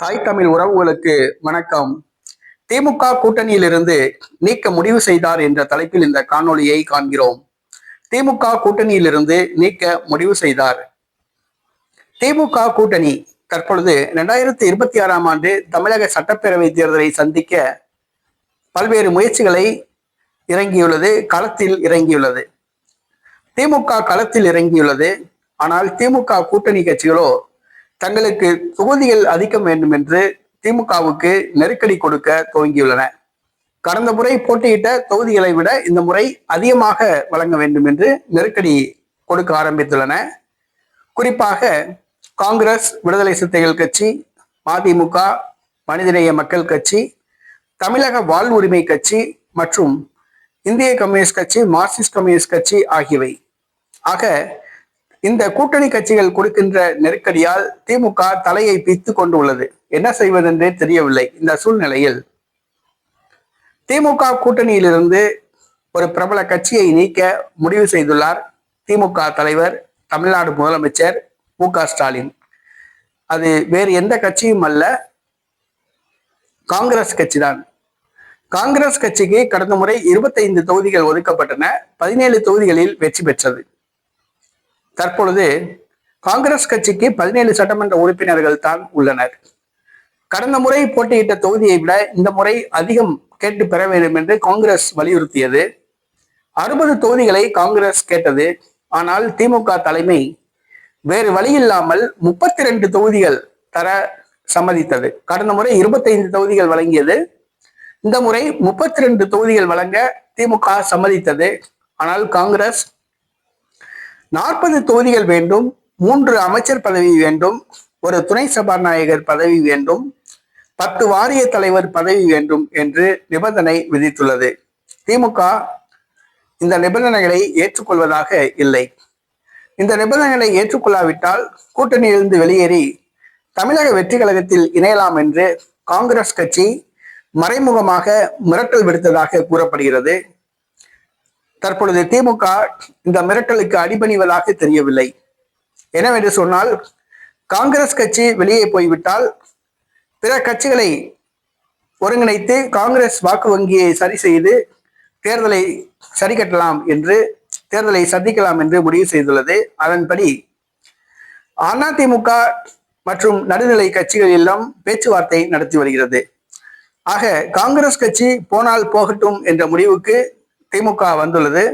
தாய் தமிழ் உறவுகளுக்கு வணக்கம். திமுக கூட்டணியிலிருந்து நீக்க முடிவு செய்தார் என்ற தலைப்பில் இந்த காணொளியை காண்கிறோம். திமுக கூட்டணியிலிருந்து நீக்க முடிவு செய்தார். திமுக கூட்டணி தற்பொழுது இரண்டாயிரத்தி இருபத்தி ஆறாம் ஆண்டு தமிழக சட்டப்பேரவை தேர்தலை சந்திக்க பல்வேறு முயற்சிகளை இறங்கியுள்ளது களத்தில் இறங்கியுள்ளது. திமுக களத்தில் இறங்கியுள்ளது. ஆனால் திமுக கூட்டணி கட்சிகளோ தங்களுக்கு தொகுதிகள் அதிகம் வேண்டும் என்று திமுகவுக்கு நெருக்கடி கொடுக்க துவங்கியுள்ளன. கடந்த முறை போட்டியிட்ட தொகுதிகளை விட இந்த முறை அதிகமாக வழங்க வேண்டும் என்று நெருக்கடி கொடுக்க ஆரம்பித்துள்ளன. குறிப்பாக காங்கிரஸ் விடுதலை சிறுத்தைகள் கட்சி மதிமுக மனிதநேய மக்கள் கட்சி தமிழக வாழ்வுரிமை கட்சி மற்றும் இந்திய கம்யூனிஸ்ட் கட்சி மார்க்சிஸ்ட் கம்யூனிஸ்ட் கட்சி ஆகியவை. ஆக இந்த கூட்டணி கட்சிகள் கொடுக்கின்ற நெருக்கடியால் திமுக தலையை பித்து கொண்டு உள்ளது என்ன செய்வதென்றே தெரியவில்லை. இந்த சூழ்நிலையில் திமுக கூட்டணியிலிருந்து ஒரு பிரபல கட்சியை நீக்க முடிவு செய்துள்ளார் திமுக தலைவர் தமிழ்நாடு முதலமைச்சர் மு க ஸ்டாலின். அது வேறு எந்த கட்சியும் அல்ல காங்கிரஸ் கட்சி தான் காங்கிரஸ் கட்சிக்கு கடந்த முறை இருபத்தைந்து தொகுதிகள் ஒதுக்கப்பட்டன. பதினேழு தொகுதிகளில் வெற்றி பெற்றது. தற்பொழுது காங்கிரஸ் கட்சிக்கு பதினேழு சட்டமன்ற உறுப்பினர்கள் தான் உள்ளனர். கடந்த முறை போட்டியிட்ட தொகுதியை விட இந்த முறை அதிகம் கேட்டு பெற வேண்டும் என்று காங்கிரஸ் வலியுறுத்தியது. அறுபது தொகுதிகளை காங்கிரஸ் கேட்டது. ஆனால் திமுக தலைமை வேறு வழி இல்லாமல் முப்பத்தி ரெண்டு தொகுதிகள் தர சம்மதித்தது. கடந்த முறை இருபத்தைந்து தொகுதிகள் வழங்கியது. இந்த முறை முப்பத்தி ரெண்டு தொகுதிகள் வழங்க திமுக சம்மதித்தது. ஆனால் காங்கிரஸ் நாற்பது தொகுதிகள் வேண்டும் மூன்று அமைச்சர் பதவி வேண்டும் ஒரு துணை சபாநாயகர் பதவி வேண்டும் பத்து வாரிய தலைவர் பதவி வேண்டும் என்று நிபந்தனை விதித்துள்ளது. திமுக இந்த நிபந்தனைகளை ஏற்றுக்கொள்வதாக இல்லை. இந்த நிபந்தனைகளை ஏற்றுக்கொள்ளாவிட்டால் கூட்டணியிலிருந்து வெளியேறி தமிழக வெற்றி கழகத்தில் இணையலாம் என்று காங்கிரஸ் கட்சி மறைமுகமாக மிரட்டல் விடுத்ததாக கூறப்படுகிறது. தற்பொழுது திமுக இந்த மிரட்டலுக்கு அடிபணிவதாக தெரியவில்லை. என்னவென்று சொன்னால் காங்கிரஸ் கட்சி வெளியே போய்விட்டால் பிற கட்சிகளை ஒருங்கிணைத்து காங்கிரஸ் வாக்கு வங்கியை சரி செய்து தேர்தலை சரி கட்டலாம் என்று தேர்தலை சந்திக்கலாம் என்று முடிவு செய்துள்ளது. அதன்படி அதிமுக மற்றும் நடுநிலை கட்சிகள் எல்லாம் பேச்சுவார்த்தை நடத்தி வருகிறது. ஆக காங்கிரஸ் கட்சி போனால் போகட்டும் என்ற முடிவுக்கு திமுக வந்துள்ளது.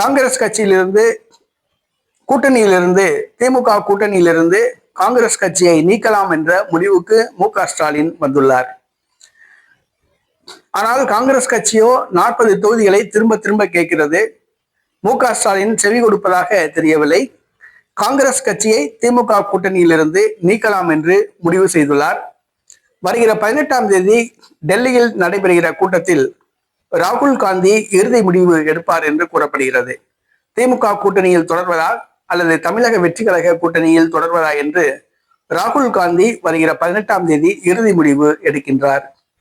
காங்கிரஸ் கட்சியிலிருந்து கூட்டணியிலிருந்து திமுக கூட்டணியிலிருந்து காங்கிரஸ் கட்சியை நீக்கலாம் என்ற முடிவுக்கு மு க ஸ்டாலின் வந்துள்ளார். ஆனால் காங்கிரஸ் கட்சியோ நாற்பது தொகுதிகளை திரும்ப திரும்ப கேட்கிறது. மு க ஸ்டாலின் செவி கொடுப்பதாக தெரியவில்லை. காங்கிரஸ் கட்சியை திமுக கூட்டணியிலிருந்து நீக்கலாம் என்று முடிவு செய்துள்ளார். வருகிற பதினெட்டாம் தேதி டெல்லியில் நடைபெறுகிற கூட்டத்தில் ராகுல் காந்தி இறுதி முடிவு எடுப்பார் என்று கூறப்படுகிறது. திமுக கூட்டணியில் தொடர்வதா அல்லது தமிழக வெற்றி கழக கூட்டணியில் தொடர்வதா என்று ராகுல் காந்தி வருகிற பதினெட்டாம் தேதி இறுதி முடிவு எடுக்கின்றார்.